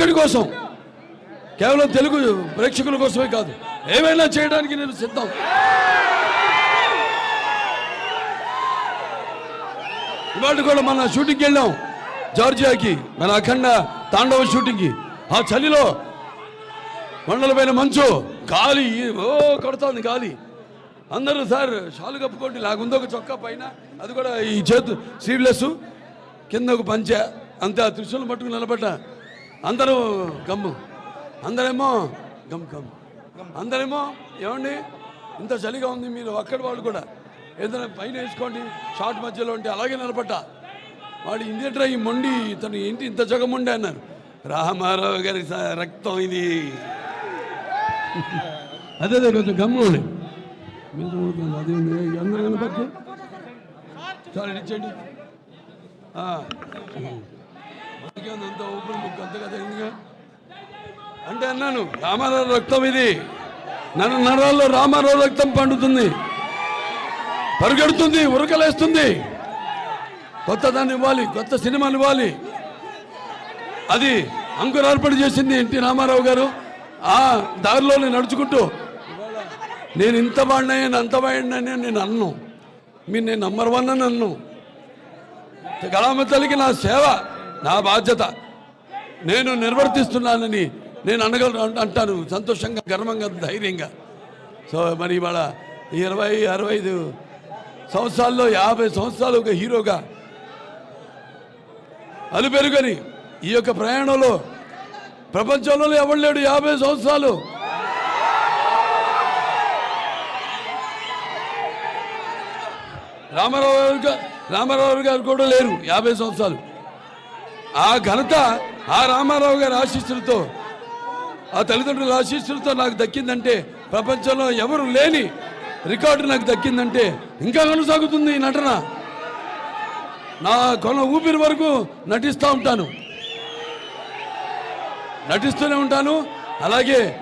ఒక్కడి కోసం. కేవలం తెలుగు ప్రేక్షకుల కోసమే కాదు ఏమైనా చేయడానికి నేను సిద్ధం. ఇవాళ కూడా మన షూటింగ్కి వెళ్ళాం జార్జియాకి మన అఖండ తాండవ షూటింగ్కి. ఆ చలిలో మండలమైన మంచు గాలి ఓ కొడుతోంది గాలి. అందరూ సార్ షాలు కప్పుకోండి లాగుందో ఒక చొక్కా పైన అది కూడా ఈ చేతు స్లీవ్లెస్ కింద ఒక పంచ అంతే ఆ త్రిశూలం పట్టుకుని నిలబడ్డ. అందరూ గమ్ము అందరేమో గమ్ గమ్. అందరేమో ఏమండి? ఇంత చలిగా ఉంది మీరు అక్కడి వాళ్ళు కూడా. ఏదైనా పైన వేసుకోండి షార్ట్ మధ్యలో ఉంటే అలాగే నిలబట్ట వాడు ఇందేట్రా ఈ మొండి తను ఏంటి ఇంత జగముండి అన్నారు. రామారావు గారి రక్తం ఇది. అదే అదే కొంచెం గమ్ము అదే అందరూ చాలా ఇచ్చేయండి అంత అంత కదా అంటే అన్నాను రామారావు రక్తం ఇది. నన్ను నరాల్లో రామారావు రక్తం పండుతుంది. పరుగెడుతుంది ఉరకలేస్తుంది. కొత్త దాన్ని ఇవ్వాలి కొత్త సినిమాలు ఇవ్వాలి. అది అంకురార్పణ చేసింది ఎన్టీ రామారావు గారు. ఆ దారిలోనే నడుచుకుంటూ నేను ఇంత వాడినాయని అంత వాడినని నేను అన్ను. మీరు నేను నంబర్ వన్ అని అన్ను. కళామ తల్లికి నా సేవ. నా బాధ్యత. నేను నిర్వర్తిస్తున్నానని నేను అనగలను అంటాను. సంతోషంగా గర్వంగా ధైర్యంగా. సో మరి ఇవాళ ఇరవై అరవై ఐదు సంవత్సరాల్లో యాభై సంవత్సరాలు ఒక హీరోగా అలుపెరుగని ఈ యొక్క ప్రయాణంలో ప్రపంచంలో ఎవరు లేడు? యాభై సంవత్సరాలు. రామారావు గారు రామారావు గారు కూడా లేరు యాభై సంవత్సరాలు. ఆ ఘనత ఆ రామారావు గారి ఆశీస్సులతో ఆ తల్లిదండ్రుల ఆశీస్సులతో నాకు దక్కిందంటే ప్రపంచంలో ఎవరు లేని రికార్డు నాకు దక్కిందంటే ఇంకా కొనసాగుతుంది ఈ నటన. నా కొన ఊపిరి వరకు నటిస్తూ ఉంటాను. నటిస్తూనే ఉంటాను. అలాగే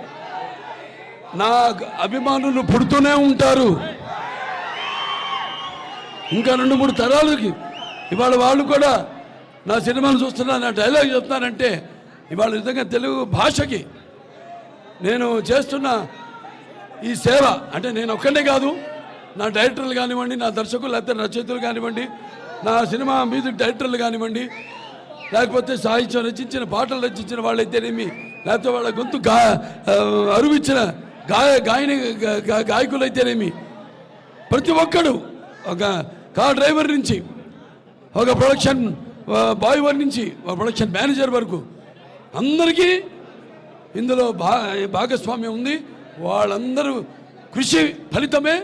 నా అభిమానులు పుడుతూనే ఉంటారు. ఇంకా రెండు మూడు తరాలకి ఇవాళ వాళ్ళు కూడా నా సినిమాను చూస్తున్నా నా డైలాగ్ చెప్తున్నానంటే ఇవాళ నిజంగా తెలుగు భాషకి నేను చేస్తున్న ఈ సేవ అంటే నేను ఒక్కనే కాదు నా డైరెక్టర్లు కానివ్వండి నా దర్శకులు లేకపోతే రచయితలు కానివ్వండి నా సినిమా మ్యూజిక్ డైరెక్టర్లు కానివ్వండి లేకపోతే సాహిత్యం రచించిన పాటలు రచించిన వాళ్ళైతేనేమి లేకపోతే వాళ్ళ గొంతు గా అరువిచ్చిన గాయ గాయని గాయకులైతేనేమి ప్రతి ఒక్కడు ఒక కార్ డ్రైవర్ నుంచి ఒక ప్రొడక్షన్ బాయ్ వారి నుంచి ప్రొడక్షన్ మేనేజర్ వరకు. అందరికీ ఇందులో భా భాగస్వామ్యం ఉంది. వాళ్ళందరూ కృషి ఫలితమే.